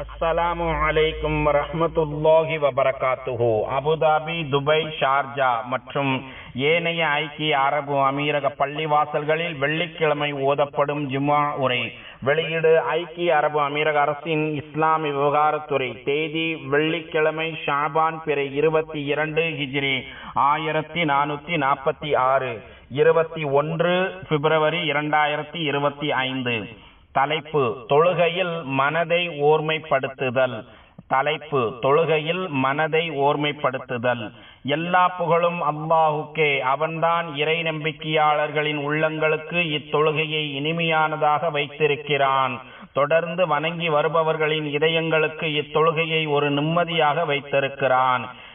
அஸ்ஸலாமு அலைக்கும் ரஹமத்துல்லாஹி வபரகாத்துஹு. அபுதாபி துபை ஷார்ஜா மற்றும் ஏனைய ஐக்கிய அரபு அமீரக பள்ளிவாசல்களில் வெள்ளிக்கிழமை ஓதப்படும் ஜுமா உரை. வெளியீடு ஐக்கிய அரபு அமீரக அரசின் இஸ்லாமிய விவகாரத்துறை. தேதி வெள்ளிக்கிழமை ஷாபான் பிறை இருபத்தி இரண்டு ஹிஜ்ரி ஆயிரத்தி நானூத்தி நாற்பத்தி ஆறு. இருபத்தி ஒன்று பிப்ரவரி இரண்டாயிரத்தி இருபத்தி ஐந்து. தலைப்பு தொழுகையில் மனதை ஓர்மைப்படுத்துதல். தலைப்பு தொழுகையில் மனதை ஓர்மைப்படுத்துதல். எல்லா புகழும் அல்லாஹுக்கே. அவன்தான் இறை நம்பிக்கையாளர்களின் உள்ளங்களுக்கு இத்தொழுகையை இனிமையானதாக வைத்திருக்கிறான். தொடர்ந்து வணங்கி வருபவர்களின் இதயங்களுக்கு இத்தொழுகையை ஒரு நிம்மதியாக வைத்திருக்கிறான்.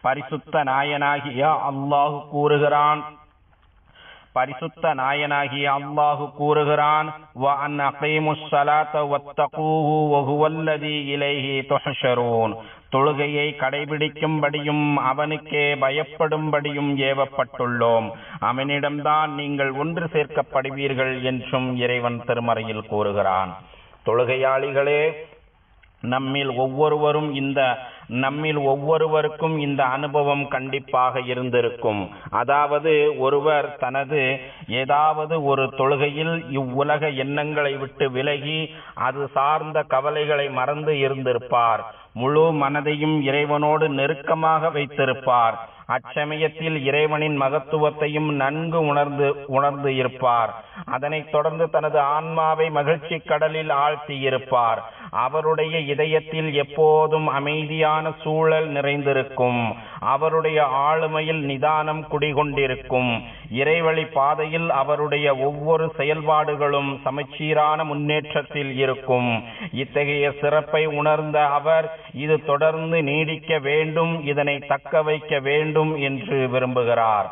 பரிசுத்த நாயனாகிய அல்லாஹு கூறுகிறான். பரிசுத்த நாயனாகிய அல்லாஹு கூறுகிறான். இலைஹி தொழுகையை கடைபிடிக்கும்படியும் அவனுக்கே பயப்படும்படியும் ஏவப்பட்டுள்ளோம். அவனிடம்தான் நீங்கள் ஒன்று சேர்க்கப்படுவீர்கள் என்றும் இறைவன் திருமறையில் கூறுகிறான். தொழுகையாளிகளே நம்மில் ஒவ்வொருவரும் இந்த நம்மில் ஒவ்வொருவருக்கும் இந்த அனுபவம் கண்டிப்பாக இருந்திருக்கும். அதாவது ஒருவர் தனது ஏதாவது ஒரு தொழுகையில் இவ்வுலக எண்ணங்களை விட்டு விலகி அது சார்ந்த கவலைகளை மறந்து இருந்திருப்பார். முழு மனதையும் இறைவனோடு நெருக்கமாக வைத்திருப்பார். அச்சமயத்தில் இறைவனின் மகத்துவத்தையும் நன்கு உணர்ந்து உணர்ந்து இருப்பார். அதனைத் தொடர்ந்து தனது ஆன்மாவை மகிழ்ச்சி கடலில் ஆழ்த்தி இருப்பார் அவருடைய இதயத்தில் எப்போதும் அமைதியான சூழல் நிறைந்திருக்கும். அவருடைய ஆளுமையில் நிதானம் குடிகொண்டிருக்கும். இறைவழி பாதையில் அவருடைய ஒவ்வொரு செயல்பாடுகளும் சமச்சீரான முன்னேற்றத்தில் இருக்கும். இத்தகைய சிறப்பை உணர்ந்த அவர் இது தொடர்ந்து நீடிக்க வேண்டும் இதனை தக்க வைக்க வேண்டும் என்று விரும்புகிறார்.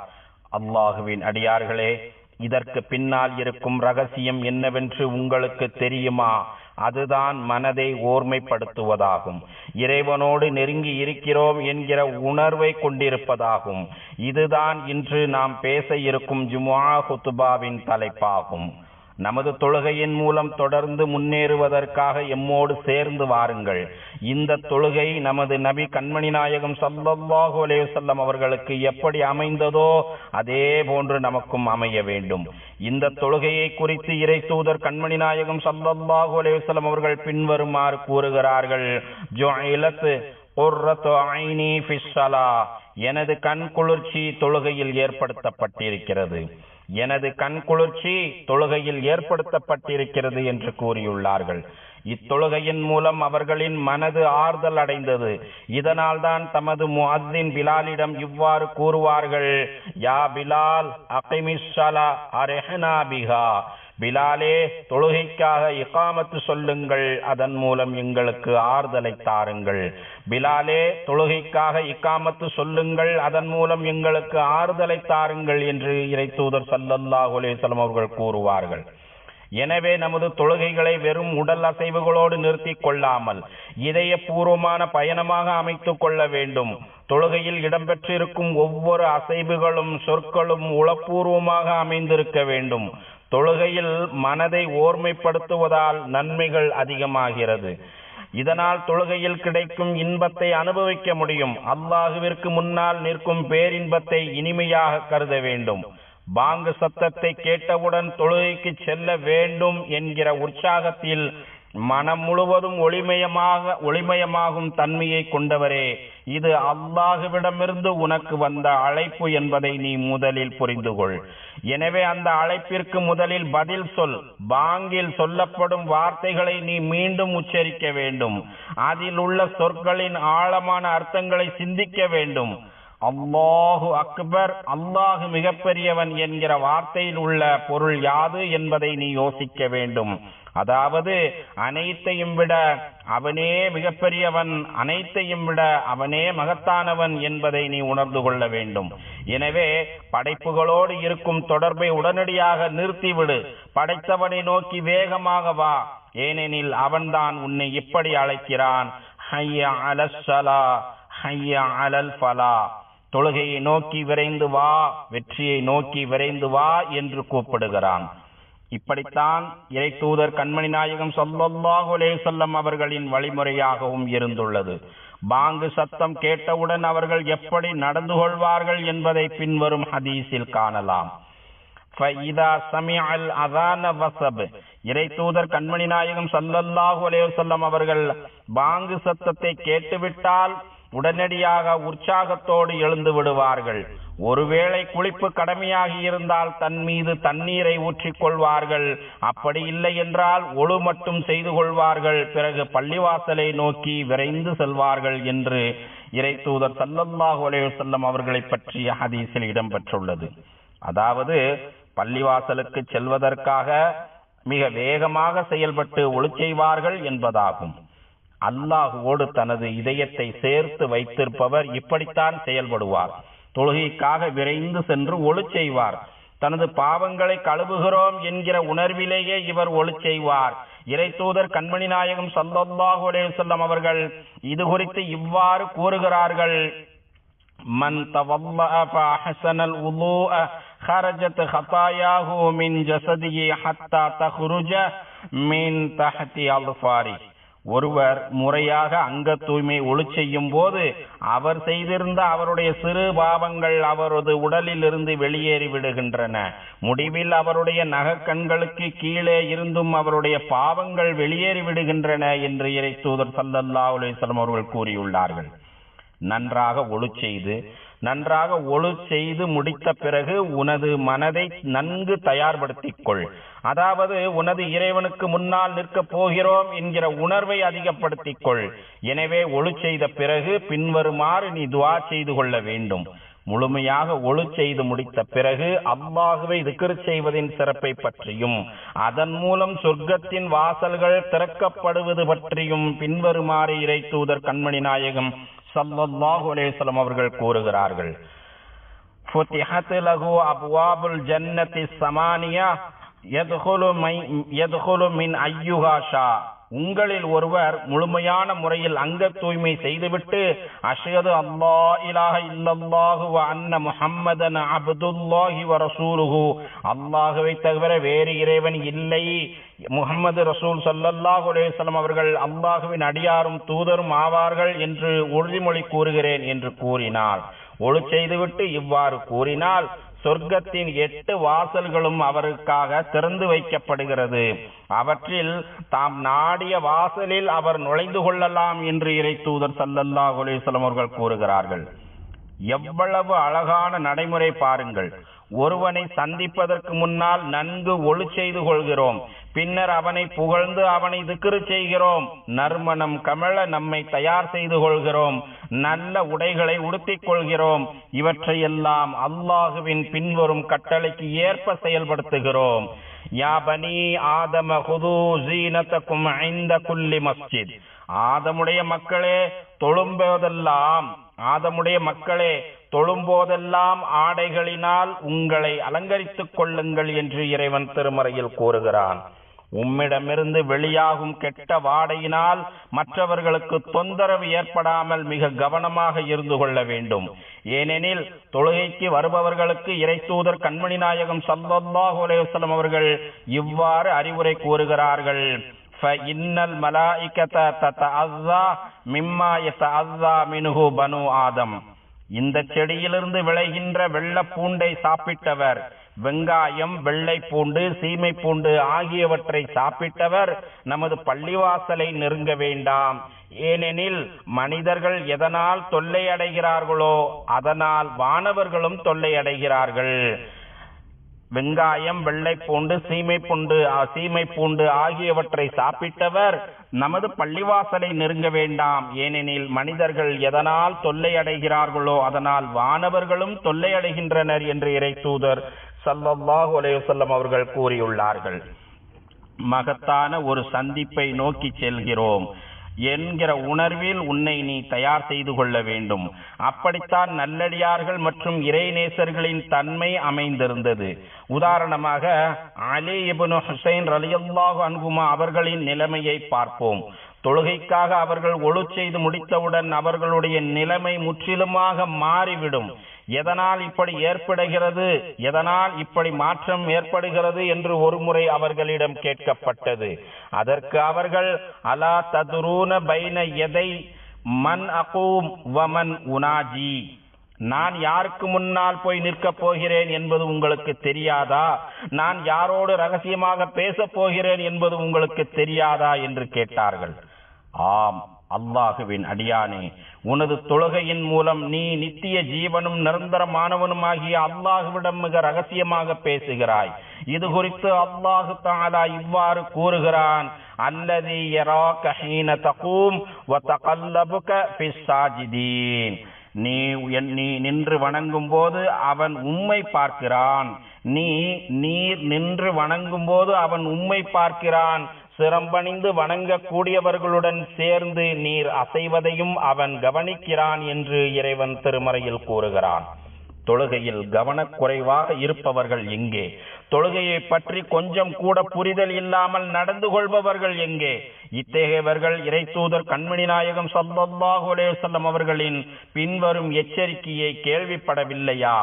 அல்லாஹுவின் அடியார்களே இதற்கு பின்னால் இருக்கும் ரகசியம் என்னவென்று உங்களுக்கு தெரியுமா? அதுதான் மனதை ஓர்மைப்படுத்துவதாகும். இறைவனோடு நெருங்கி இருக்கிறோம் என்கிற உணர்வை கொண்டிருப்பதாகும். இதுதான் இன்று நாம் பேச இருக்கும் ஜுமா ஹுத்துபாவின் தலைப்பாகும். நமது தொழுகையின் மூலம் தொடர்ந்து முன்னேறுவதற்காக எம்மோடு சேர்ந்து வாருங்கள். இந்த தொழுகை நமது நபி கண்மணி நாயகம் சல்லாஹு அலைவசல்லம் அவர்களுக்கு எப்படி அமைந்ததோ அதே போன்று நமக்கும் அமைய வேண்டும். இந்த தொழுகையை குறித்து இறை தூதர் கண்மணி நாயகம் சல்லாஹு அலைவசல்லம் அவர்கள் பின்வருமாறு கூறுகிறார்கள். எனது கண் குளிர்ச்சி தொழுகையில் ஏற்படுத்தப்பட்டிருக்கிறது. எனது கண் குளிர்ச்சி தொழுகையில் ஏற்படுத்தப்பட்டிருக்கிறது என்று கூறியுள்ளார்கள். இத்தொழுகையின் மூலம் அவர்களின் மனது ஆறுதல் அடைந்தது. இதனால் தான் தமது முஅத்தின் பிலாலிடம் இவ்வாறு கூறுவார்கள் யா பிலால் அகிமிஸ்ஸலா அரஹனா பிகா பிலாலே தொழுகைக்காக இகாமத்து சொல்லுங்கள். அதன் மூலம் எங்களுக்கு ஆறுதலை தாருங்கள். பிலாலே தொழுகைக்காக இக்காமத்து சொல்லுங்கள். அதன் மூலம் எங்களுக்கு ஆறுதலை தாருங்கள் என்று இறை தூதர் சல்லல்லாஹு அலைஹி அவர்கள் கூறுவார்கள். எனவே நமது தொழுகைகளை வெறும் உடல் அசைவுகளோடு நிறுத்தி கொள்ளாமல் இதயபூர்வமான பயணமாக அமைத்துக் கொள்ள வேண்டும். தொழுகையில் இடம்பெற்றிருக்கும் ஒவ்வொரு அசைவுகளும் சொற்களும் உளப்பூர்வமாக அமைந்திருக்க வேண்டும். தொழுகையில் மனதை ஓர்மைப்படுத்துவதால் நன்மைகள் அதிகமாகிறது. இதனால் தொழுகையில் கிடைக்கும் இன்பத்தை அனுபவிக்க முடியும். அல்லாஹுவிற்கு முன்னால் நிற்கும் பேரின்பத்தை இனிமையாக கருத வேண்டும். பாங்கு சத்தத்தை கேட்டவுடன் தொழுகைக்கு செல்ல வேண்டும் என்கிற உற்சாகத்தில் மனம் முழுவதும் ஒளிமயமாக ஒளிமயமாகும் தன்மையை கொண்டவரே இது அல்லாஹுவிடமிருந்து உனக்கு வந்த அழைப்பு என்பதை நீ முதலில் புரிந்து கொள். எனவே அந்த அழைப்பிற்கு முதலில் பதில் சொல். பாங்கில் சொல்லப்படும் வார்த்தைகளை நீ மீண்டும் உச்சரிக்க வேண்டும். அதில் உள்ள சொற்களின் ஆழமான அர்த்தங்களை சிந்திக்க வேண்டும். அல்லாஹு அக்பர் அல்லாஹு மிகப்பெரியவன் என்கிற வார்த்தையில் உள்ள பொருள் யாது என்பதை நீ யோசிக்க வேண்டும். அதாவது அனைத்தையும் விட அவனே மிகப்பெரியவன் அனைத்தையும் விட அவனே மகத்தானவன் என்பதை நீ உணர்ந்து கொள்ள வேண்டும். எனவே படைப்புகளோடு இருக்கும் தொடர்பை உடனடியாக நிறுத்திவிடு. படைத்தவனை நோக்கி வேகமாக வா. ஏனெனில் அவன்தான் உன்னை இப்படி அழைக்கிறான். ஹையா அலசலா ஹையா அலல் ஃபலா. தொழுகையை நோக்கி விரைந்து வா வெற்றியை நோக்கி விரைந்து வா என்று கூப்பிடுகிறான். இப்படித்தான் இறை தூதர் கண்மணி நாயகம் சொல்லல்லாஹு அலேசல்லம் அவர்களின் வழிமுறையாகவும் இருந்துள்ளது. பாங்கு சத்தம் கேட்டவுடன் அவர்கள் எப்படி நடந்து கொள்வார்கள் என்பதை பின்வரும் ஹதீஸில் காணலாம். இறை தூதர் கண்மணி நாயகம் சல்லல்லாஹு அலேசல்லம் அவர்கள் பாங்கு சத்தத்தை கேட்டுவிட்டால் உடனடியாக உற்சாகத்தோடு எழுந்து விடுவார்கள். ஒருவேளை குளிப்பு கடமையாகி இருந்தால் தன் மீது தண்ணீரை ஊற்றிக் கொள்வார்கள். அப்படி இல்லை என்றால் ஒழு மட்டும் செய்து கொள்வார்கள். பிறகு பள்ளிவாசலை நோக்கி விரைந்து செல்வார்கள் என்று இறை தூதர் சல்லல்லாஹு அலையுசல்லம் அவர்களை பற்றிய ஹதீஸில் இடம்பெற்றுள்ளது. அதாவது பள்ளிவாசலுக்கு செல்வதற்காக மிக வேகமாக செயல்பட்டு ஒளி செய்வார்கள் என்பதாகும். அல்லாஹுவோடு தனது இதயத்தை சேர்த்து வைத்திருப்பவர் இப்படித்தான் செயல்படுவார் தொழுகைக்காக விரைந்து சென்று ஒளி செய்வார் தனது பாவங்களை கழுவுகிறோம் என்கிற உணர்விலேயே இவர் ஒளி செய்வார் இறை தூதர் கண்மணி நாயகம் சல்லல்லாஹு அலைஹி வஸல்லம் அவர்கள் இது குறித்து இவ்வாறு கூறுகிறார்கள் من تولأ فأحسن الوضوء خرجت خطاياه من جسده حتى تخرج من تحت أظفاره ஒருவர் முறையாக அங்க தூய்மை ஒளி செய்யும் போது அவர் செய்திருந்த அவருடைய சிறு பாவங்கள் அவரது உடலில் இருந்து வெளியேறி விடுகின்றன. முடிவில் அவருடைய நகக்கண்களுக்கு கீழே இருந்தும் அவருடைய பாவங்கள் வெளியேறி விடுகின்றன என்று இறை தூதர் சல்லல்லா அலுவலம் அவர்கள் கூறியுள்ளார்கள். நன்றாக ஒளி செய்து நன்றாக ஒழு செய்து முடித்த பிறகு உனது மனதை நன்கு தயார்படுத்திக் கொள் அதாவது உனது இறைவனுக்கு முன்னால் நிற்கப் போகிறோம் என்கிற உணர்வை அதிகப்படுத்திக் கொள் எனவே ஒழு செய்த பிறகு பின்வருமாறு நீ துவா செய்து கொள்ள வேண்டும். முழுமையாக ஒழு செய்து முடித்த பிறகு அல்லாஹுவை திக்ரு செய்வதின் சிறப்பை பற்றியும் அதன் மூலம் சொர்க்கத்தின் வாசல்கள் திறக்கப்படுவது பற்றியும் பின்வருமாறு இறை தூதர் கண்மணி நாயகம் சல்லல்லாஹு அலைஹி வஸல்லம் அவர்கள் கூறுகிறார்கள் فتحت له أبواب الجنة الثمانية يدخل يدخل من أيها شاء உங்களில் ஒருவர் முழுமையான முறையில் அங்க தூய்மை செய்துவிட்டு அஷது அல்லா இலாக இல்லல்லாஹு அன்ன முஹம்மதன் அப்துல்லாஹி வ ரசூலுஹு. அல்லாஹுவை தவிர வேறு இறைவன் இல்லை. முகமது ரசூல் சல்லல்லாஹு அலைஹி அவர்கள் அல்லாஹுவின் அடியாரும் தூதரும் ஆவார்கள் என்று உறுதிமொழி கூறுகிறேன் என்று கூறினார். ஒழு செய்துவிட்டு இவ்வாறு கூறினால் சொர்க்கத்தின் எட்டு வாசல்களும் அவருக்காக திறந்து வைக்கப்படுகிறது. அவற்றில் தாம் நாடிய வாசலில் அவர் நுழைந்து கொள்ளலாம் என்று இறை தூதர் சல்லல்லா குலேசலம் அவர்கள் கூறுகிறார்கள். எவ்வளவு அழகான நடைமுறை பாருங்கள். ஒருவனை சந்திப்பதற்கு முன்னால் நன்கு ஒளி செய்து கொள்கிறோம். பின்னர் அவனை புகழ்ந்து அவனை திக்ரு செய்கிறோம். நறுமணம் கமழ நம்மை தயார் செய்து கொள்கிறோம். நல்ல உடைகளை உடுத்திக் கொள்கிறோம். இவற்றையெல்லாம் அல்லாஹுவின் பின்வரும் கட்டளைக்கு ஏற்ப செயல்படுத்துகிறோம். யாபனி ஆதம ஹுது ஜீனத்தக்கும் ஐந்த குல்லி மஸ்ஜித். ஆதமுடைய மக்களே தொழும்போதெல்லாம் ஆதமுடைய மக்களே தொழும்போதெல்லாம் ஆடைகளினால் உங்களை அலங்கரித்துக் கொள்ளுங்கள் என்று இறைவன் திருமறையில் கூறுகிறான். உம்மிடமிருந்து வெளியாகும் கெட்ட வாடையினால் மற்றவர்களுக்கு தொந்தரவு ஏற்படாமல் மிக கவனமாக இருந்து கொள்ள வேண்டும். ஏனெனில் தொழுகைக்கு வருபவர்களுக்கு இறை தூதர் கண்மணி நாயகம் சல்லாஹு அலேவசலம் அவர்கள் இவ்வாறு அறிவுரை கூறுகிறார்கள். இன்னல் மலாய்கத தத்த அஸ்ஸா மிம்மா எத்த அஸ்ஸா மினுகு பனு ஆதம் இந்த செடியிலிருந்து விளைகின்ற வெள்ள பூண்டை சாப்பிட்டவர் வெங்காயம் வெள்ளை பூண்டு சீமை பூண்டு ஆகியவற்றை சாப்பிட்டவர் நமது பள்ளிவாசலை நெருங்க வேண்டாம். ஏனெனில் மனிதர்கள் எதனால் தொல்லை அடைகிறார்களோ அதனால் வானவர்களும் தொல்லை அடைகிறார்கள் வெங்காயம் வெள்ளை பூண்டு சீமை பூண்டு சீமை பூண்டு ஆகியவற்றை சாப்பிட்டவர் நமது பள்ளிவாசலை நெருங்க வேண்டாம். ஏனெனில் மனிதர்கள் எதனால் தொல்லை அடைகிறார்களோ அதனால் வானவர்களும் தொல்லை அடைகின்றனர் என்று இறை தூதர் சல்லல்லாஹு அலைஹி அவர்கள் கூறியுள்ளார்கள். மகத்தான ஒரு சந்திப்பை நோக்கி செல்கிறோம். என்கிற உணர்வில் உன்னை நீ தயார் செய்து கொள்ள வேண்டும். அப்படித்தான் நல்லடியார்கள் மற்றும் இறைநேசர்களின் தன்மை அமைந்திருந்தது. உதாரணமாக அலி இபுன் ஹுசைன் ரலியல்லாஹு அன்குமா அவர்களின் நிலைமையை பார்ப்போம். தொழுகைக்காக அவர்கள் ஒழு செய்து முடித்தவுடன் அவர்களுடைய நிலைமை முற்றிலுமாக மாறிவிடும். எதனால் இப்படி ஏற்படுகிறது? எதனால் இப்படி மாற்றம் ஏற்படுகிறது என்று ஒருமுறை அவர்களிடம் கேட்கப்பட்டது. அதற்கு அவர்கள் அலா ததுரூன பைன எதை மன் அகூம் வமன் உனாஜி? நான் யாருக்கு முன்னால் போய் நிற்கப் போகிறேன் என்பது உங்களுக்கு தெரியாதா? நான் யாரோடு ரகசியமாக பேசப் போகிறேன் என்பது உங்களுக்கு தெரியாதா? என்று கேட்டார்கள். ஆம் அல்லாஹுவின் அடியானே உனது தொழுகையின் மூலம் நீ நித்திய ஜீவனும் நிரந்தரமானவனுமாகிய அல்லாஹுவிடம் மிக ரகசியமாக பேசுகிறாய். இது குறித்து அல்லாஹு தாலா இவ்வாறு கூறுகிறான் அல்லதி வ நீ என்- நீ நின்று வணங்கும் போது அவன் உம்மை பார்க்கிறான். நீ நீர் நின்று வணங்கும் போது அவன் உம்மை பார்க்கிறான். சிரம்பணிந்து வணங்கக்கூடியவர்களுடன் சேர்ந்து நீர் அசைவதையும் அவன் கவனிக்கிறான் என்று இறைவன் திருமறையில் கூறுகிறான். தொழுகையில் கவனக்குறைவாக இருப்பவர்கள் எங்கே? தொழுகையை பற்றி கொஞ்சம் கூட புரிதல் இல்லாமல் நடந்து கொள்பவர்கள் எங்கே? இத்தகையவர்கள் இறை தூதர் கண்மணி நாயகம் ஸல்லல்லாஹு அலைஹி அவர்களின் பின்வரும் எச்சரிக்கையை கேள்விப்படவில்லையா?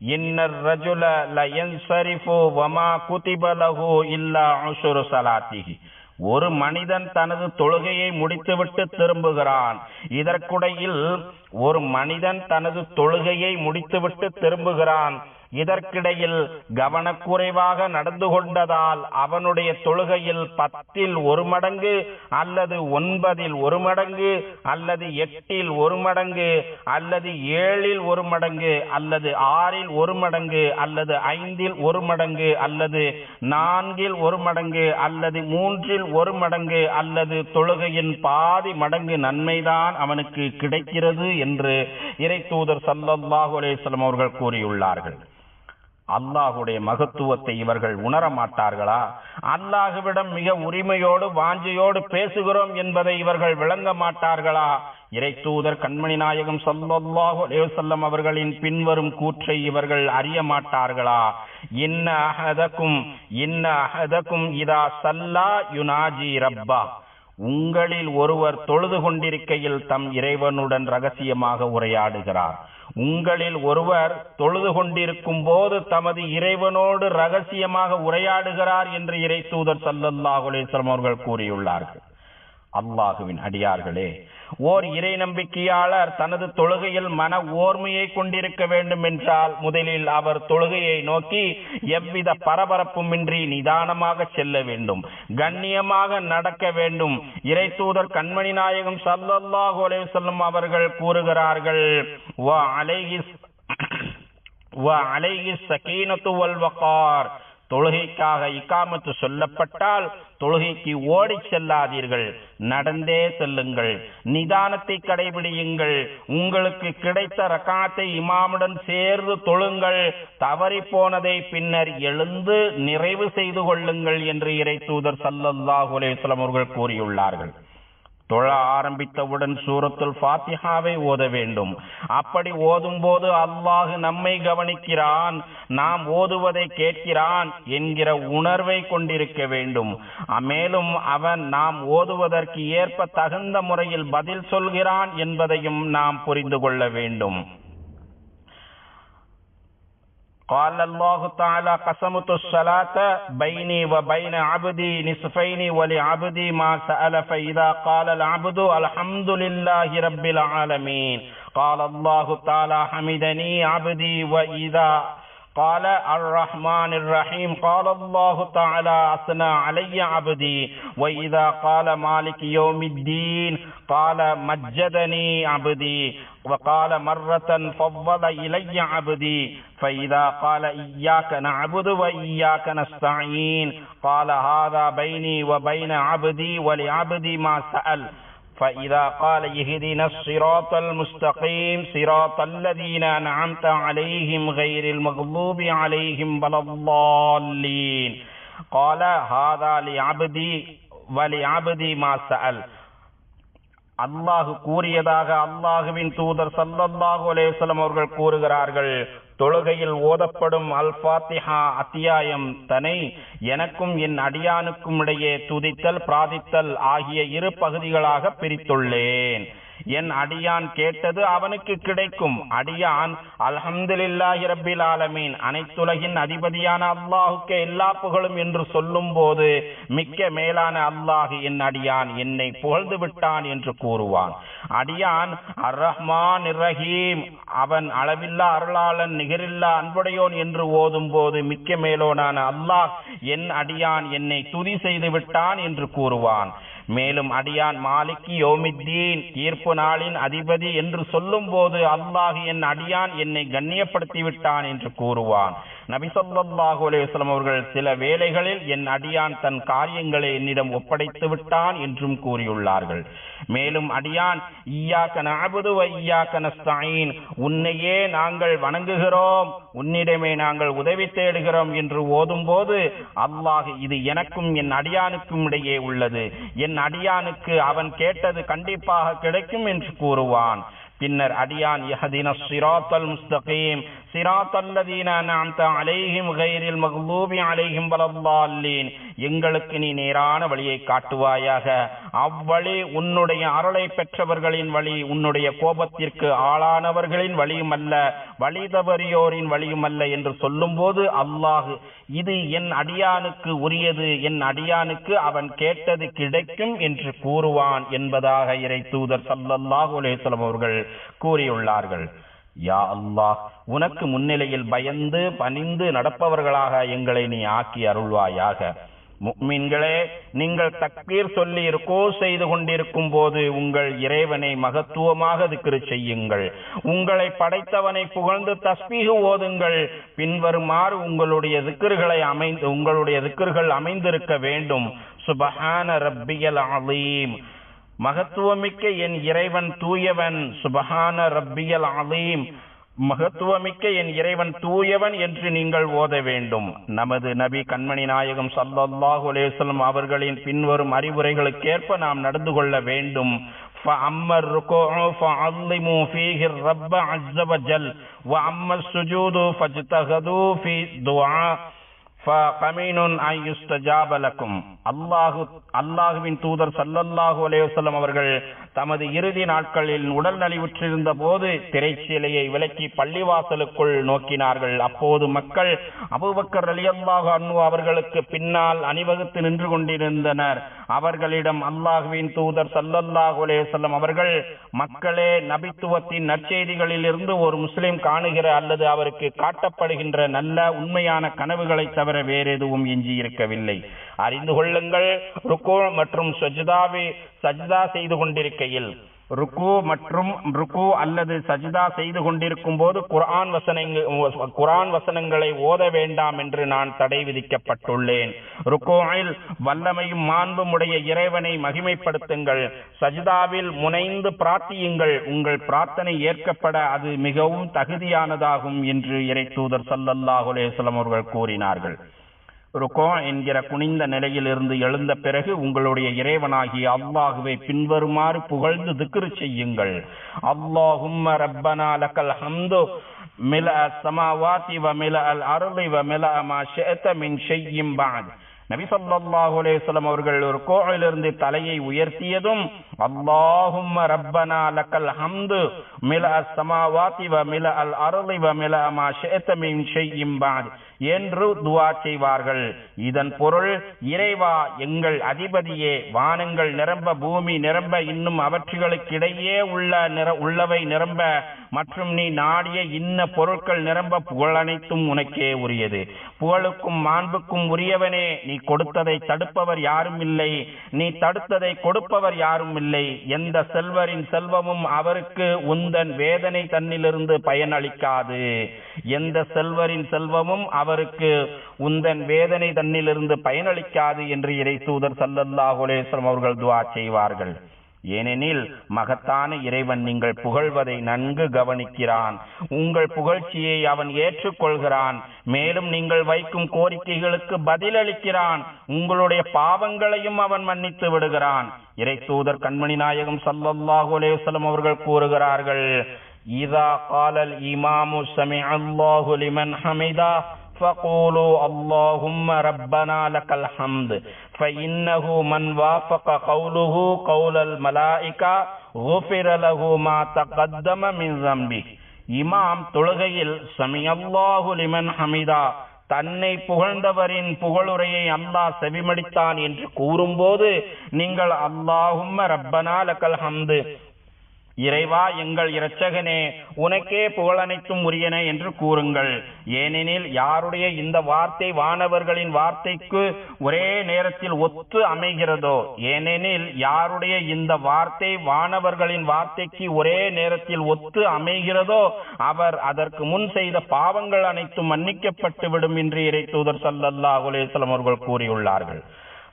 இன்னர் ரஜுல லயன்சரிஃபு வமா குதிபலஹு இல்லா உசுரு ஸலாத்திஹி ஒரு மனிதன் தனது தொழுகையை முடித்துவிட்டு திரும்புகிறான். இதற்குடையில் ஒரு மனிதன் தனது தொழுகையை முடித்துவிட்டு திரும்புகிறான். இதற்கிடையில் கவனக்குறைவாக நடந்து கொண்டதால் அவனுடைய தொழுகையில் பத்தில் ஒரு மடங்கு அல்லது ஒன்பதில் ஒரு மடங்கு அல்லது எட்டில் ஒரு மடங்கு அல்லது ஏழில் ஒரு மடங்கு அல்லது ஆறில் ஒரு மடங்கு அல்லது ஐந்தில் ஒரு மடங்கு அல்லது நான்கில் ஒரு மடங்கு அல்லது மூன்றில் ஒரு மடங்கு அல்லது தொழுகையின் பாதி மடங்கு நன்மைதான் அவனுக்கு கிடைக்கிறது என்று இறை தூதர் சல்லாஹு அலேஸ்லம் அவர்கள் கூறியுள்ளார்கள். அல்லாஹுடைய மகத்துவத்தை இவர்கள் உணர மாட்டார்களா? அல்லாஹுவிடம் மிக உரிமையோடு வாஞ்சையோடு பேசுகிறோம் என்பதை இவர்கள் விளங்க மாட்டார்களா? இறை தூதர் கண்மணி நாயகம் ஸல்லல்லாஹு செல்லம் அவர்களின் பின்வரும் கூற்றை இவர்கள் அறிய மாட்டார்களா? இன்ன அஹதக்கும் இன்ன அஹதக்கும் இதா சல்லா யுனாஜி ரப்பா. உங்களில் ஒருவர் தொழுது கொண்டிருக்கையில் தம் இறைவனுடன் ரகசியமாக உரையாடுகிறார். உங்களில் ஒருவர் தொழுது கொண்டிருக்கும் போது தமது இறைவனோடு ரகசியமாக உரையாடுகிறார் என்று இறை தூதர் சல்லல்லாஹுலேஸ்வரம் அவர்கள் கூறியுள்ளார்கள். அல்லாஹுவின் அடியார்களே ஓர் இறை நம்பிக்கையாளர் தனது தொழுகையில் மன ஓர்மையை கொண்டிருக்க வேண்டும் என்றால் முதலில் அவர் தொழுகையை நோக்கி எவ்வித பரபரப்புமின்றி நிதானமாக செல்ல வேண்டும் கண்ணியமாக நடக்க வேண்டும். இறை தூதர் கண்மணி நாயகம் சல்லல்லாஹு அலைஹி அவர்கள் கூறுகிறார்கள் வ வ சகீனத்து வகார். தொழுகைக்காக இக்காமத்து சொல்லப்பட்டால் தொழுகைக்கு ஓடி செல்லாதீர்கள். நடந்தே செல்லுங்கள். நிதானத்தை கடைபிடியுங்கள். உங்களுக்கு கிடைத்த ரக்காத்தை இமாமுடன் சேர்ந்து தொழுங்கள். தவறி போனதை பின்னர் எழுந்து நிறைவு செய்து கொள்ளுங்கள் என்று இறை தூதர் சல்லல்லாஹு அலேஸ்லம் அவர்கள் கூறியுள்ளார்கள். தொழ ஆரம்பித்தவுடன் சூரத்துல் ஃபாத்திஹாவை ஓத வேண்டும். அப்படி ஓதும் போது அல்லாஹு நம்மை கவனிக்கிறான் நாம் ஓதுவதை கேட்கிறான் என்கிற உணர்வை கொண்டிருக்க வேண்டும். மேலும் அவன் நாம் ஓதுவதற்கு ஏற்ப தகுந்த முறையில் பதில் சொல்கிறான் என்பதையும் நாம் புரிந்து கொள்ள வேண்டும். قال الله تعالى قسمت الصلاة بيني وبين عبدي نصفين ولعبدي ما سأل فإذا قال العبد الحمد لله رب العالمين. قال الله تعالى حمدني عبدي وإذا قال الرحمن الرحيم. قال الله تعالى أثنى علي عبدي. وإذا قال مالك يوم الدين قال مجدني عبدي. وقال مرة فضل إلي عبدي. فإذا قال إياك نعبد وإياك نستعين. قال هذا بيني وبين عبدي ولعبدي ما سأل. فإذا قال اهدنا الصراط المستقيم صراط الذين أنعمت عليهم غير المغضوب عليهم ولا الضالين قال هذا لعبدي ولعبدي ما سأل அல்லாஹு கூறியதாக அல்லாஹுவின் தூதர் சல்லல்லாஹு அலைஹிவஸல்லம் அவர்கள் கூறுகிறார்கள் தொழுகையில் ஓதப்படும் அல் ஃபாத்திஹா அத்தியாயம் தனை எனக்கும் என் அடியானுக்கும் இடையே துதித்தல் பிராதித்தல் ஆகிய இரு பகுதிகளாக பிரித்துள்ளேன். என் அடியான் கேட்டது அவனுக்கு கிடைக்கும். அடியான் அல்ஹம்துலில்லாஹி ரபில் ஆலமீன். அனைத்துலகின் அதிபதியான அல்லாஹுக்கு எல்லா புகழும் என்று சொல்லும் போது மிக்க மேலான அல்லாஹ் என் அடியான் என்னை புகழ்ந்து விட்டான் என்று கூறுவான். அடியான் அர் ரஹ்மான் ரஹீம் அவன் அளவில்லா அருளாளன் நிகரில்லா அன்புடையோன் என்று ஓதும் போது மிக்க மேலோனான அல்லாஹ் என் அடியான் என்னை துதி செய்து விட்டான் என்று கூறுவான். மேலும் அடியான் மாலிக்கி யோமித்தீன் தீர்ப்பு நாளின் அதிபதி என்று சொல்லும் போது அல்லாஹ் என் அடியான் என்னை கண்ணியப்படுத்தி விட்டான் என்று கூறுவான். நபி அலேஸ்லம் அவர்கள் சில வேளைகளில் என் அடியான் தன் காரியங்களை என்னிடம் ஒப்படைத்து விட்டான் என்றும் கூறியுள்ளார்கள். மேலும் அடியான் ஈயாக்க நஅபுது வ ஈயாக்க உன்னையே நாங்கள் வணங்குகிறோம் உன்னிடமே நாங்கள் உதவி தேடுகிறோம் என்று ஓதும்போது அல்லாஹ் இது எனக்கும் என் அடியானுக்கும் இடையே உள்ளது. என் அடியானுக்கு அவன் கேட்டது கண்டிப்பாக கிடைக்கும் என்று கூறுவான். பின்னர் அடியான் யஹதின சிராத்தல் முஸ்தகீம் சிராத்தல்லதீன அன்அம்த அலைஹிம் கைரில் மக்லூபி அலைஹிம் வலல்லாலீன் எங்களுக்கு நீ நேரான வழியை காட்டுவாயாக. அவ்வழி உன்னுடைய அருளை பெற்றவர்களின் வழி உன்னுடைய கோபத்திற்கு ஆளானவர்களின் வழியும் அல்ல வழி தவறியோரின் வழியும் அல்ல என்று சொல்லும்போது அல்லாஹு இது என் அடியானுக்கு உரியது என் அடியானுக்கு அவன் கேட்டது கிடைக்கும் என்று கூறுவான் என்பதாக இறை தூதர் சல்லல்லாஹு அலைஹி அவர்கள் கூறியுள்ளார்கள். யா அல்லாஹ் உனக்கு முன்னிலையில் பயந்து பணிந்து நடப்பவர்களாக எங்களை நீ ஆக்கி அருள்வாயாக. முக்மீன்களே நீங்கள் தக்பீர் சொல்லி இருக்கோ செய்து கொண்டிருக்கும் போது உங்கள் இறைவனை மகத்துவமாக திக்ரு செய்யுங்கள். உங்களை படைத்தவனை புகழ்ந்து தஸ்பீகு ஓதுங்கள். பின்வருமாறு உங்களுடைய திக்ருகளை அமைந்து உங்களுடைய திக்ருகள் அமைந்திருக்க வேண்டும். சுபஹான ரப்பியல் அலீம். மகத்துவமிக்க என் இறைவன் தூயவன் சுபஹான ரப்பியல் அலீம் மகத்துவமிக்க என் இறைவன் தூயவன் என்று நீங்கள் ஓத வேண்டும் நமது நபி கண்மணி நாயகம் சல்லல்லாஹு அலைஹி வஸல்லம் அவர்களின் பின்வரும் அறிவுரைகளுக்கேற்ப நாம் நடந்து கொள்ள வேண்டும் فأما الركوع فعظموا فيه الرب عز وجل وأما السجود فاجتهدوا في دعاء அல்லாஹு அல்லாஹுவின் தூதர் சல்லல்லாஹு அலைவசல்லம் அவர்கள் தமது இறுதி நாட்களில் உடல் நலிவுற்றிருந்த போது திரைச்சீலையை விலக்கி பள்ளிவாசலுக்குள் நோக்கினார்கள். அப்போது மக்கள் அபுபக்கர் அலி அல்லாஹு அன்னு அவர்களுக்கு பின்னால் அணிவகுத்து நின்று கொண்டிருந்தனர். அவர்களிடம் அல்லாஹுவின் தூதர் சல்லல்லாஹு அலைவசல்லம் அவர்கள் மக்களே நபித்துவத்தின் நற்செய்திகளில் இருந்து ஒரு முஸ்லிம் காணுகிற அல்லது அவருக்கு காட்டப்படுகின்ற நல்ல உண்மையான கனவுகளை தவிர வேறு எதுவும் எஞ்சி இருக்கவில்லை. அறிந்து கொள்ளுங்கள் ருக்கோ மற்றும் சஜிதாவை சஜிதா செய்து கொண்டிருக்கையில் ருக்கு மற்றும் ருக்கு அல்லது சஜிதா செய்து கொண்டிருக்கும் போது குரான் வசனங்கள் குரான் வசனங்களை ஓத வேண்டாம் என்று நான் தடை விதிக்கப்பட்டுள்ளேன். ருக்கோவில் வல்லமையும் மாண்பும் உடைய இறைவனை மகிமைப்படுத்துங்கள். சஜிதாவில் முனைந்து பிரார்த்தியுங்கள். உங்கள் பிரார்த்தனை ஏற்கப்பட அது மிகவும் தகுதியானதாகும் என்று இறை தூதர் சல்லல்லாஹு அவர்கள் கூறினார்கள். ருக்கோ என்கிற குனிந்த நிலையிலிருந்து எழுந்த பிறகு உங்களுடைய இறைவனாகி அல்லாஹுவை பின்வருமாறு புகழ்ந்து திக்ரு செய்யுங்கள். அல்லாஹும் ரப்பனா லக்கல் ஹம்து மில சமாவாதி வ மில அல் அருளி வ மில மா ஷேத்த மின் ஷையின் பஅத். நபி ஸல்லல்லாஹு அலைஹி அவர்கள் ஒரு கோவிலிருந்து தலையை உயர்த்தியதும் அல்லாஹும் ரப்பனா லக்கல் ஹம்து மில அஸ்ஸமாவாதி வ மில அல் அர்தி வ மில அமா ஷேத்தமின் மின் ஷைஇன் என்று துவா செய்வார்கள். இதன் பொருள் இறைவா எங்கள் அதிபதியே வானங்கள் நிரம்ப பூமி நிரம்ப இன்னும் அவற்றுகளுக்கிடையே உள்ள நிற உள்ளவை நிரம்ப மற்றும் நீ நாடிய இன்ன பொருட்கள் நிரம்ப புகழ் அனைத்தும் உனக்கே உரியது. புகழுக்கும் மாண்புக்கும் உரியவனே நீ கொடுத்ததை தடுப்பவர் யாரும் இல்லை. நீ தடுத்ததை கொடுப்பவர் யாரும் இல்லை. எந்த செல்வரின் செல்வமும் அவருக்கு உந்தன் வேதனை தன்னிலிருந்து பயனளிக்காது. எந்த செல்வரின் செல்வமும் அவருக்கு உந்தன் வேதனை தன்னிலிருந்து பயனளிக்காது என்று இறை தூதர் சல்லல்லாஹுலேஸ்வரம் அவர்கள் துவா செய்வார்கள். ஏனெனில் மகத்தான இறைவன் நீங்கள் புகழ்வதை நன்கு கவனிக்கிறான். உங்கள் புகழ்ச்சியை அவன் ஏற்றுக்கொள்கிறான். மேலும் நீங்கள் வைக்கும் கோரிக்கைகளுக்கு பதிலளிக்கிறான். உங்களுடைய பாவங்களையும் அவன் மன்னித்து விடுகிறான். இறை தூதர் கண்மணி நாயகம் சல்லல்லாஹு அலைஹி அவர்கள் கூறுகிறார்கள் இதா காலல் இமாமு சமி அல்லாஹு லிமன் ஹமிதா فقولوا اللهم ربنا لك الحمد فإنه من وافق قوله قول الملائكة غفر له ما تقدم من ذنبه இமாம் தொழுகையில் சமியல்லாஹு லிமன் ஹமிதா தன்னை புகழ்ந்தவரின் புகழுரையை அல்லாஹ் செவிமடித்தான் என்று கூறும்போது நீங்கள் அல்லாஹும்ம ரப்பனா லக்கல் ஹம்து இறைவா எங்கள் இரட்சகனே உனக்கே புகழனைத்தும் உரியன என்று கூறுங்கள். ஏனெனில் யாருடைய இந்த வார்த்தை வானவர்களின் வார்த்தைக்கு ஒரே நேரத்தில் ஒத்து அமைகிறதோ? ஏனெனில் யாருடைய இந்த வார்த்தை வானவர்களின் வார்த்தைக்கு ஒரே நேரத்தில் ஒத்து அமைகிறதோ? அவர் அதற்கு முன் செய்த பாவங்கள் அனைத்தும் மன்னிக்கப்பட்டு விடும் என்று இறை தூதர் சல்லல்லாஹு அவர்கள் கூறியுள்ளார்கள்.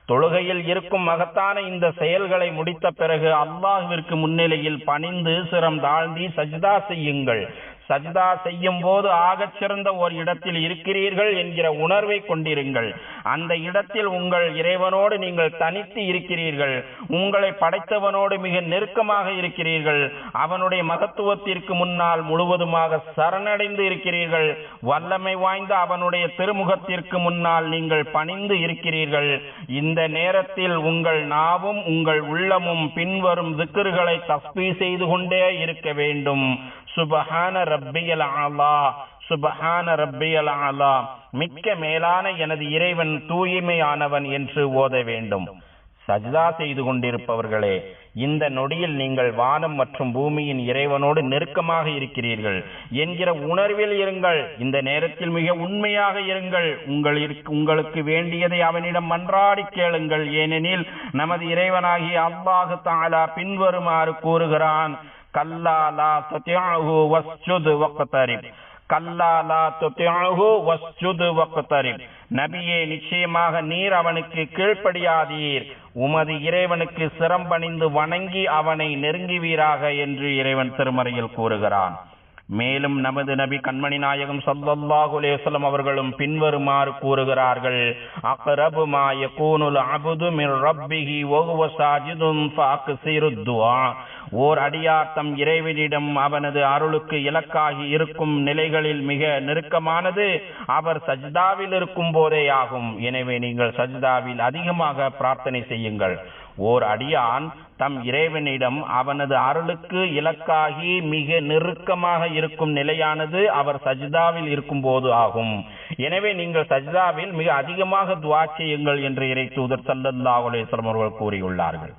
தொழுகையில் இருக்கும் மகத்தான இந்த செயல்களை முடித்த பிறகு அல்லாஹுவிற்கு முன்னிலையில் பணிந்து சிரம் தாழ்ந்தி சஜிதா செய்யுங்கள். சஜ்தா செய்யும் போது ஆகச் சிறந்த ஒரு இடத்தில் இருக்கிறீர்கள் என்கிற உணர்வை கொண்டிருங்கள். அந்த இடத்தில் உங்கள் இறைவனோடு நீங்கள் தனித்து இருக்கிறீர்கள். உங்களை படைத்தவனோடு மிக நெருக்கமாக இருக்கிறீர்கள். அவனுடைய மகத்துவத்திற்கு முன்னால் முழுவதுமாக சரணடைந்து இருக்கிறீர்கள். வல்லமை வாய்ந்த அவனுடைய திருமுகத்திற்கு முன்னால் நீங்கள் பணிந்து இருக்கிறீர்கள். இந்த நேரத்தில் உங்கள் நாவும் உங்கள் உள்ளமும் பின்வரும் திக்கர்களை தஸ்பீ செய்து கொண்டே இருக்க வேண்டும். சுபஹான ரப்பியல் ஆலா. சுபஹான ரப்பியல் ஆலா. மிக்க மேலான எனது இறைவன் தூய்மையானவன் என்று ஓத வேண்டும். சஜ்தா செய்து கொண்டிருப்பவர்களே இந்த நொடியில் நீங்கள் வானம் மற்றும் பூமியின் இறைவனோடு நெருக்கமாக இருக்கிறீர்கள். என்கிற உணர்வில் இருங்கள். இந்த நேரத்தில் மிக உண்மையாக இருங்கள். உங்கள் உங்களுக்கு வேண்டியதை அவனிடம் மன்றாடி கேளுங்கள். ஏனெனில் நமது இறைவனாகி அல்லாஹு தாலா பின்வருமாறு கூறுகிறான். கல்லா லா துத்யஹு வஸ்ஜுத் வக்தரிப். கல்லா லா வஸ்ஜுத் வக்தரிப். நபியே நிச்சயமாக நீர் அவனுக்கு கீழ்ப்படியாதீர். உமது இறைவனுக்கு சிரம்பணிந்து வணங்கி அவனை நெருங்குவீராக என்று இறைவன் திருமறையில் கூறுகிறான். மேலும் நமது நபி கண்மணி நாயகம் ஸல்லல்லாஹு அவர்களும் பின்வருமாறு கூறுகிறார்கள். அக்ரபு மாய கூனுல் அபுது ரப்பிஹி வ ஹுவ சாஜிதுன் ஓர் அடியார் தம் இறைவனிடம் அவனது அருளுக்கு இலக்காகி இருக்கும் நிலைகளில் மிக நெருக்கமானது அவர் சஜ்தாவில் இருக்கும் போதே ஆகும். எனவே நீங்கள் சஜ்தாவில் அதிகமாக பிரார்த்தனை செய்யுங்கள். ஓர் அடியான் தம் இறைவனிடம் அவனது அருளுக்கு இலக்காகி மிக நெருக்கமாக இருக்கும் நிலையானது அவர் சஜிதாவில் இருக்கும் போது ஆகும். எனவே நீங்கள் சஜிதாவில் மிக அதிகமாக துவா செய்யுங்கள் என்று இறை தூதர் சல்லல்லாஹு அவர்கள் கூறியுள்ளார்கள்.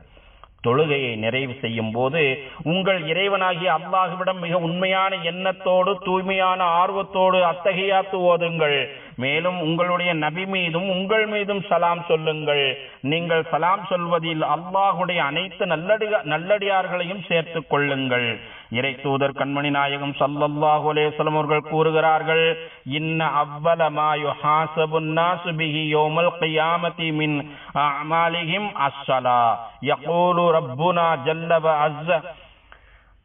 தொழுகையை நிறைவு செய்யும் போது உங்கள் இறைவனாகிய அல்லாஹுவிடம் மிக உண்மையான எண்ணத்தோடு தூய்மையான ஆர்வத்தோடு அத்தகையாத்து ஓதுங்கள். மேலும் உங்களுடைய நபி மீதும் உங்கள் மீதும் சலாம் சொல்லுங்கள். நீங்கள் சலாம் சொல்வதில் அல்லாஹுடைய அனைத்து நல்லடிக நல்லடியார்களையும் சேர்த்துக் கொள்ளுங்கள். இறை தூதர் கண்மணி நாயகம் சல்லல்லாஹு அலைஹி அவர்கள் கூறுகிறார்கள் இன்ன அவ்வலமாயு மா சுபிஹி யோமல் கியாமதி மின் அமாலிஹிம் அஸ்ஸலா யகூலு ரப்புனா ஜல்லவ அஸ்ஸ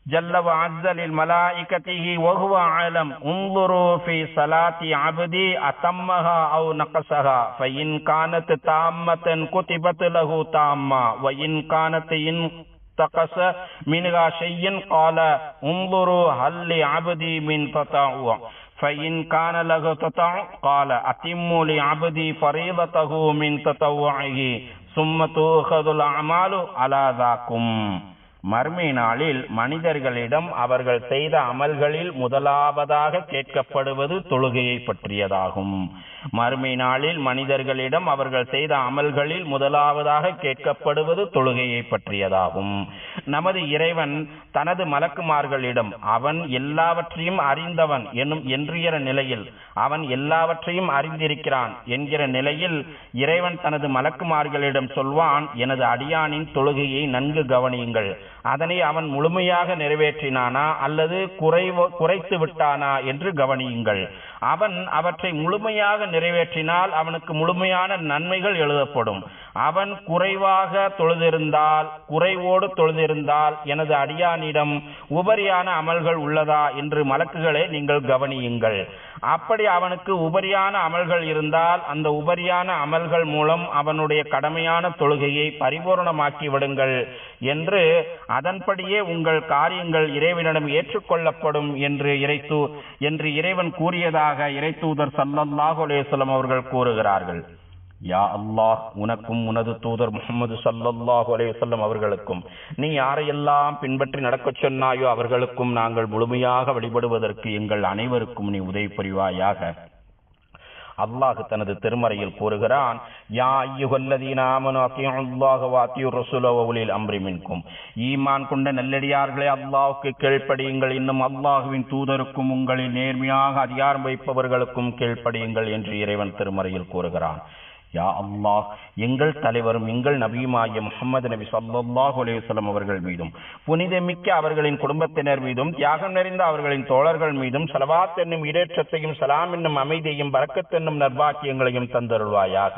جل وعز للملائكته وهو عالم. انظروا في صلاة عبدي أتمها أو نقصها. فإن كانت تامة كتبت له تامة وإن كانت إن تقص منها شيء قال انظروا هل لعبدي من تطاوع. فإن كان له تطوع قال أتموا لعبدي فريضته من تطوعه. ثم تؤخذ الأعمال على ذاكم. மறுமை நாளில் மனிதர்களிடம் அவர்கள் செய்த அமல்களில் முதலாவதாக கேட்கப்படுவது தொழுகையை பற்றியதாகும். மறுமை நாளில் மனிதர்களிடம் அவர்கள் செய்த அமல்களில் முதலாவதாக கேட்கப்படுவது தொழுகையை பற்றியதாகும். நமது இறைவன் தனது மலக்குமார்களிடம் அவன் எல்லாவற்றையும் அறிந்தவன் என்னும் என்றிய நிலையில் அவன் எல்லாவற்றையும் அறிந்திருக்கிறான் என்கிற நிலையில் இறைவன் தனது மலக்குமார்களிடம் சொல்வான் எனது அடியானின் தொழுகையை நன்கு கவனியுங்கள். அதனை அவன் முழுமையாக நிறைவேற்றினானா அல்லது குறைவ குறைத்து விட்டானா என்று கவனியுங்கள். அவன் அவற்றை முழுமையாக நிறைவேற்றினால் அவனுக்கு முழுமையான நன்மைகள் எழுதப்படும். அவன் குறைவாக தொழுதிருந்தால் குறைவோடு தொழுதிருந்தால் எனது அடியானிடம் உபரியான அமல்கள் உள்ளதா என்று மலக்குகளை நீங்கள் கவனியுங்கள். அப்படி அவனுக்கு உபரியான அமல்கள் இருந்தால் அந்த உபரியான அமல்கள் மூலம் அவனுடைய கடமையான தொழுகையை பரிபூர்ணமாக்கி விடுங்கள் என்று அதன்படியே உங்கள் காரியங்கள் இறைவனிடம் ஏற்றுக்கொள்ளப்படும் என்று இறைத்து என்று இறைவன் கூறியதாக இறைத்தூதர் சல்லல்லாஹு அலைஹி அவர்கள் கூறுகிறார்கள். யா அல்லாஹ் உனக்கும் உனது தூதர் முகமது சல்லல்லாஹு அலைஹி அவர்களுக்கும் நீ யாரையெல்லாம் பின்பற்றி நடக்கச் சொன்னாயோ அவர்களுக்கும் நாங்கள் முழுமையாக வழிபடுவதற்கு எங்கள் அனைவருக்கும் நீ உதவி புரிவாயாக. அல்லாஹ் தனது திருமறையில் கூறுகிறான் யா ஐயுகல்லதீன ஆமனு ஈமான் கொண்ட நல்லடியார்களே அல்லாஹுக்கு கீழ்ப்படியுங்கள். இன்னும் அல்லாஹுவின் தூதருக்கும் உங்களில் நேர்மையாக அதிகாரம் வைப்பவர்களுக்கும் கீழ்ப்படியுங்கள் என்று இறைவன் திருமறையில் கூறுகிறான். யா அல்லாஹ் எங்கள் தலைவரும் எங்கள் நபியுமாகிய முகமது நபி சல்லாஹ் அலைஹி அவர்கள் மீதும் புனிதமிக்க அவர்களின் குடும்பத்தினர் மீதும் தியாகம் நிறைந்த அவர்களின் தோழர்கள் மீதும் ஸலவாத் என்னும் இடேற்றத்தையும் சலாம் என்னும் அமைதியையும் பரக்கத் என்னும் நர்பாக்கியங்களையும் தந்தருள்வாயாக.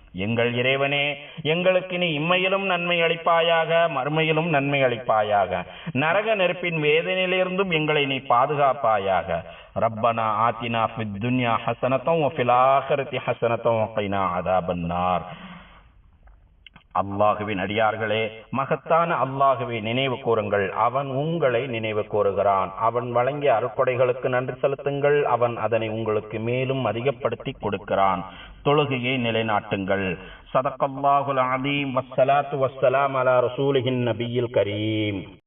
எங்கள் இறைவனே எங்களுக்கு நீ இம்மையிலும் நன்மை அளிப்பாயாக மறுமையிலும் நன்மை அளிப்பாயாக. நரக நெருப்பின் வேதனையிலிருந்தும் எங்களை நீ பாதுகாப்பாயாக. ரப்பனா ஆத்தினா ஃபித் துன்யா ஹசனத்தும் வஃபில் ஆஹிரத்தி ஹசனத்தம் அதாபன்னார் அல்லாஹுவின் அடியார்களே மகத்தான அல்லாஹுவை நினைவு கூறுங்கள். அவன் உங்களை நினைவு கூறுகிறான். அவன் வழங்கிய அருட்கொடைகளுக்கு நன்றி செலுத்துங்கள். அவன் அதனை உங்களுக்கு மேலும் அதிகப்படுத்தி கொடுக்கிறான். தொழுகையை நிலைநாட்டுங்கள். சதக்கல்லாஹுல் அலீம். வசலாத்து வசலாம் அலா ரசூலிஹின் நபியில் கரீம்.